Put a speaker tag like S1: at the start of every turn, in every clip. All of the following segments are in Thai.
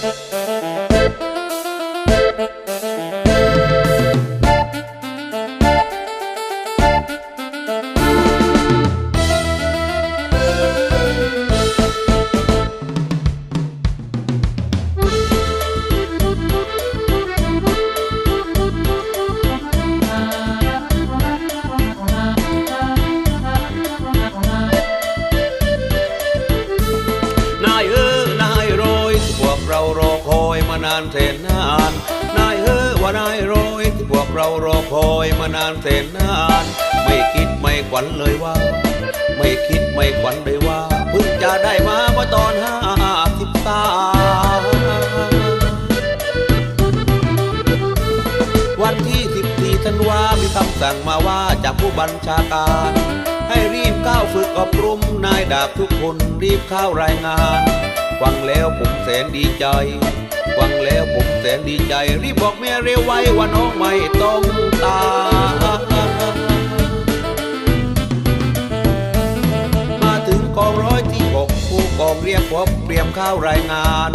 S1: Thank you. เรารอคอยมานานแสนนาน นายเออว่านายโรยที่พวกเรารอคอยมานานแสนนาน ไม่คิดไม่ขวัญเลยว่า ไม่คิดไม่ขวัญเลยว่าเพิ่งจะได้มาเมื่อตอนห้าสิบสามวันที่สิบสี่ธันวามีคำสั่งมาว่าจากผู้บัญชาการให้รีบเข้าวฝึกอบรมนายดาบทุกคนรีบเข้ารายงาน ฟังแล้วผมแสนดีใจ ฟังแล้วผมแสนดีใจ รีบบอกแม่เร็วไว้ว่าน้องไม่ต้องตายมาถึงกองร้อยที่หกผู้กองเรียกพบเตรียมข้ารายงาน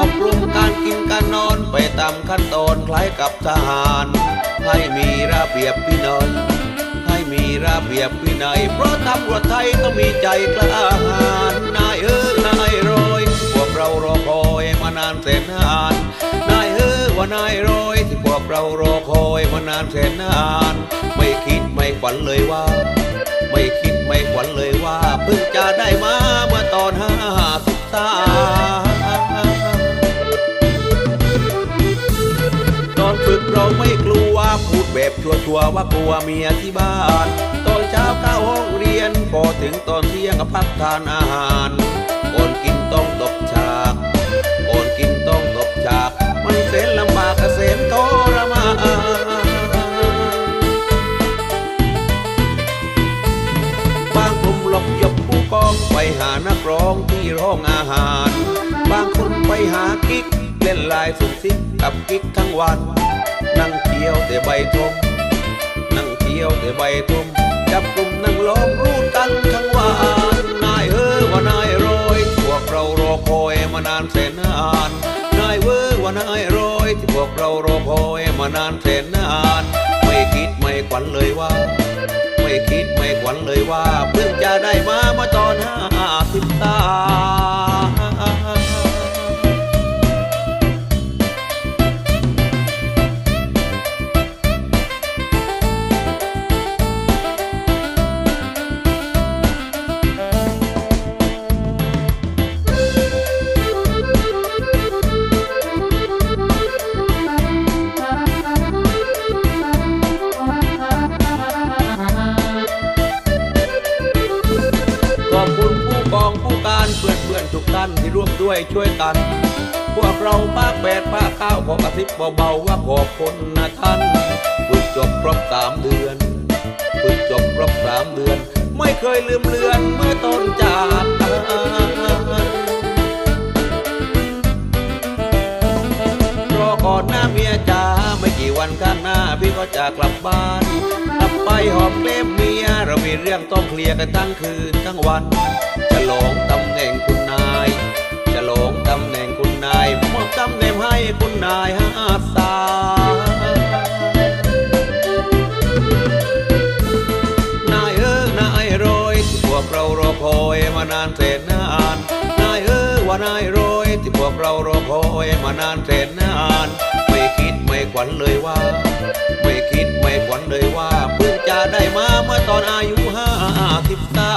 S1: อบรมการกินการนอนไปตามขั้นตอนคล้ายกับทหาร ให้มีระเบียบวินัยให้มีระเบียบวินัยเพราะตำรวจไทยต้องมีใจกล้าหาญนายเออนายรย สนนานนายเออว่านายโรยที่พวกเรารอคอยมานานแสนนาน ไม่คิดไม่ฝันเลยว่า ไม่คิดไม่ขวัญเลยว่าเพิ่งจะได้มาเมื่อตอนห้าสิบสามตอนฝึกเราไม่กลัวพูดแบบชัวร์ๆว่ากลัวเมียที่บ้าน ตอนเช้าเข้าห้องเรียนพอถึงตอนเที่ยงพักทานอาหาร ร้องที่ร้องอาหาร บางคนไปหากิ๊กเล่นลายสุกซิกกับกิ๊กทั้งวัน นั่งเที่ยวแต่ใบทมนั่งเที่ยวแต่ใบทมจับกลุ่มนั่งล้อมรูดกันทั้งวันนายเออว่านายโรยพวกเรารอคอยมานานแสนนานนายเวอว่านายโรยที่พวกเรารอคอยมานานแสนนาน ไม่คิดไม่ขวัญเลยว่า ไม่คิดไม่ขวัญเลยว่า ได้มาเมื่อตอนห้าสิบตา พื่อนเพื่อนทุกท่านที่ร่วมด้วยช่วยกัน พวกเราภาแปดภาคข้าวขอกระซิบเบาๆว่าขอบคุณนะท่านฝึกจบครบสามเดือนฝึกจบครบสามเดือน ไม่เคยลืมเลือนเมื่อต้นจากรอก่อนหน้าเมียจ๋าไม่กี่วันข้างหน้าพี่ก็จะกลับบ้านกลับไปหอมเกลมเมีย มีเรื่องต้องเคลียร์กันทั้งคืนทั้งวันจะลงตำแหน่งคุณนายจะลงตำแหน่งคุณนายมอบตำแหน่งให้คุณนายห้าสานายเออนายโรยที่พวกเรารอคอยมานานแสนนานนายเออว่านายโรยที่พวกเรารอคอยมานานแสนนาน ไม่คิดไม่ขวันเลยว่า ไม่คิดไม่ขวันเลยว่าเพิ่งจะได้มาเมื่อตอนอายุห้าสิบสา